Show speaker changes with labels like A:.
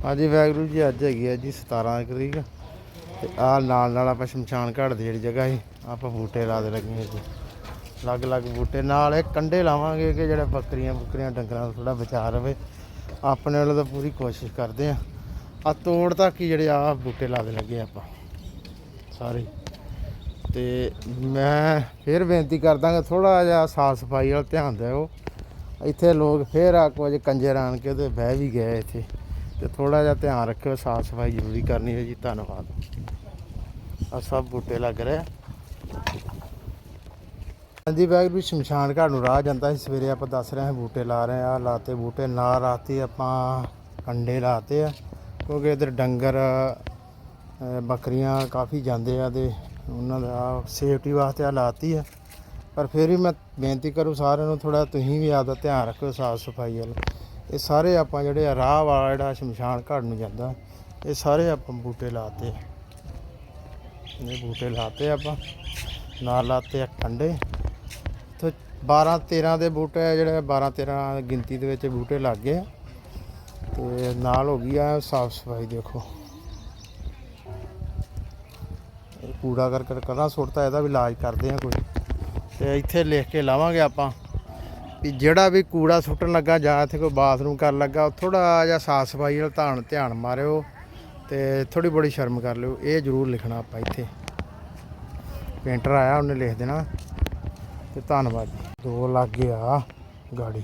A: ਹਾਂਜੀ, ਵਾਹਿਗੁਰੂ ਜੀ, ਅੱਜ ਹੈਗੀ ਆ ਜੀ 17 ਤਰੀਕ ਤੇ ਆ ਨਾਲ ਨਾਲ ਆਪਾਂ ਸ਼ਮਸ਼ਾਨ ਘਾਟ ਦੀ ਜਿਹੜੀ ਜਗ੍ਹਾ ਸੀ, ਆਪਾਂ ਬੂਟੇ ਲਾ ਦੇ ਲੱਗੇ ਜੀ ਅਲੱਗ-ਅਲੱਗ ਬੂਟੇ, ਨਾਲ ਇਹ ਕੰਡੇ ਲਾਵਾਂਗੇ ਕਿ ਜਿਹੜਾ ਬੱਕਰੀਆਂ ਬੁੱਕਰੀਆਂ, ਡੰਗਰਾਂ ਤੋਂ ਥੋੜਾ ਬਚਾ ਰਵੇ। ਆਪਣੇ ਵੱਲੋਂ ਤਾਂ ਪੂਰੀ ਕੋਸ਼ਿਸ਼ ਕਰਦੇ ਆ। ਆ ਤੋੜ ਤੱਕ ਹੀ ਜਿਹੜੇ ਆ ਬੂਟੇ ਲਾ ਦੇ ਲੱਗੇ ਆਪਾਂ। ਸਾਰੇ। ਤੇ ਮੈਂ ਫਿਰ ਬੇਨਤੀ ਕਰਦਾ ਕਿ ਥੋੜਾ ਜਿਹਾ ਸਾਫ਼ ਸਫ਼ਾਈ ਵੱਲ ਧਿਆਨ ਦਿਓ। ਇੱਥੇ ਲੋਕ ਫੇਰ ਆ ਕੁਝ ਕੰਜਰ ਆਣ ਕੇ ਤੇ ਬਹਿ ਵੀ ਗਏ ਇੱਥੇ। ਤੇ ਥੋੜਾ ਜਿਹਾ ਧਿਆਨ ਰੱਖਿਓ, ਸਾਫ਼ ਸਫ਼ਾਈ ਜ਼ਰੂਰੀ ਕਰਨੀ ਹੈ ਜੀ, ਧੰਨਵਾਦ। ਆ ਸਭ ਬੂਟੇ ਲੱਗ ਰਹੇ ਆ। ਹਾਂਜੀ, ਵਾਹਿਗੁਰੂ ਸ਼ਮਸ਼ਾਨ ਘਾਟ ਨੂੰ ਰਾਹ ਜਾਂਦਾ ਸੀ। ਸਵੇਰੇ ਆਪਾਂ ਦੱਸ ਰਹੇ ਹਾਂ, ਬੂਟੇ ਲਾ ਰਹੇ ਆ ਲਾਤੇ ਬੂਟੇ। ਨਾ ਰਾਤੀ ਆਪਾਂ ਕੰਡੇ ਲਾਤੇ ਆ, ਕਿਉਂਕਿ ਇਧਰ ਡੰਗਰ ਬੱਕਰੀਆਂ ਕਾਫੀ ਜਾਂਦੇ ਆ ਤੇ ਉਹਨਾਂ ਦਾ ਸੇਫਟੀ ਵਾਸਤੇ ਆ ਲਾਤੀ ਆ। ਪਰ ਫਿਰ ਵੀ ਮੈਂ ਬੇਨਤੀ ਕਰੂ ਸਾਰਿਆਂ ਨੂੰ ਥੋੜਾ ਤੁਸੀਂ ਵੀ ਆਪਦਾ ਧਿਆਨ ਰੱਖਿਓ, ਸਾਫ਼ ਸਫ਼ਾਈ ਵੱਲ। ਇਹ ਸਾਰੇ ਆਪਾਂ ਜਿਹੜੇ ਆ ਰਾਹ ਵਾਲਾ ਜਿਹੜਾ ਸ਼ਮਸ਼ਾਨ ਘਾਟ ਨੂੰ ਜਾਂਦਾ, ਇਹ ਸਾਰੇ ਆਪਾਂ ਬੂਟੇ ਲਾਤੇ। ਇਹ ਬੂਟੇ ਲਾਤੇ ਆਪਾਂ, ਨਾਲ ਲਾਤੇ ਆ ਕੰਡੇ। ਤੇ 12 13 ਦੇ ਬੂਟੇ ਜਿਹੜੇ 12 13 ਗਿਣਤੀ ਦੇ ਵਿੱਚ ਬੂਟੇ ਲੱਗ ਗਏ ਆ। ਤੇ ਨਾਲ ਹੋ ਗਈ ਆ ਸਾਫ਼ ਸਫ਼ਾਈ, ਦੇਖੋ। ਇਹ ਕੂੜਾ ਕਰਕਟ ਕਰਾਂ ਸੁੱਟਤਾ ਇਹਦਾ ਵੀ ਇਲਾਜ ਕਰਦੇ ਆ ਕੋਈ। ਤੇ ਇੱਥੇ ਲਿਖ ਕੇ ਲਾਵਾਂਗੇ ਆਪਾਂ। ਵੀ ਜਿਹੜਾ ਵੀ ਕੂੜਾ ਸੁੱਟਣ ਲੱਗਾ ਜਾਂ ਇੱਥੇ ਕੋਈ ਬਾਥਰੂਮ ਕਰਨ ਲੱਗਾ ਥੋੜਾ ਜਿਹਾ ਸਾਫ਼ ਸਫ਼ਾਈ ਵੱਲ ਧਿਆਨ ਧਿਆਨ ਮਾਰਿਓ ਤੇ ਥੋੜੀ ਬੜੀ ਸ਼ਰਮ ਕਰ ਲਿਓ। ਇਹ ਜ਼ਰੂਰ ਲਿਖਣਾ ਆਪਾਂ ਇੱਥੇ। ਪੇਂਟਰ ਆਇਆ, ਉਹਨੇ ਲਿਖ ਦੇਣਾ ਤੇ ਧੰਨਵਾਦ ਜੀ। ਦੋ ਲੱਗ ਗਿਆ ਗਾੜੀ।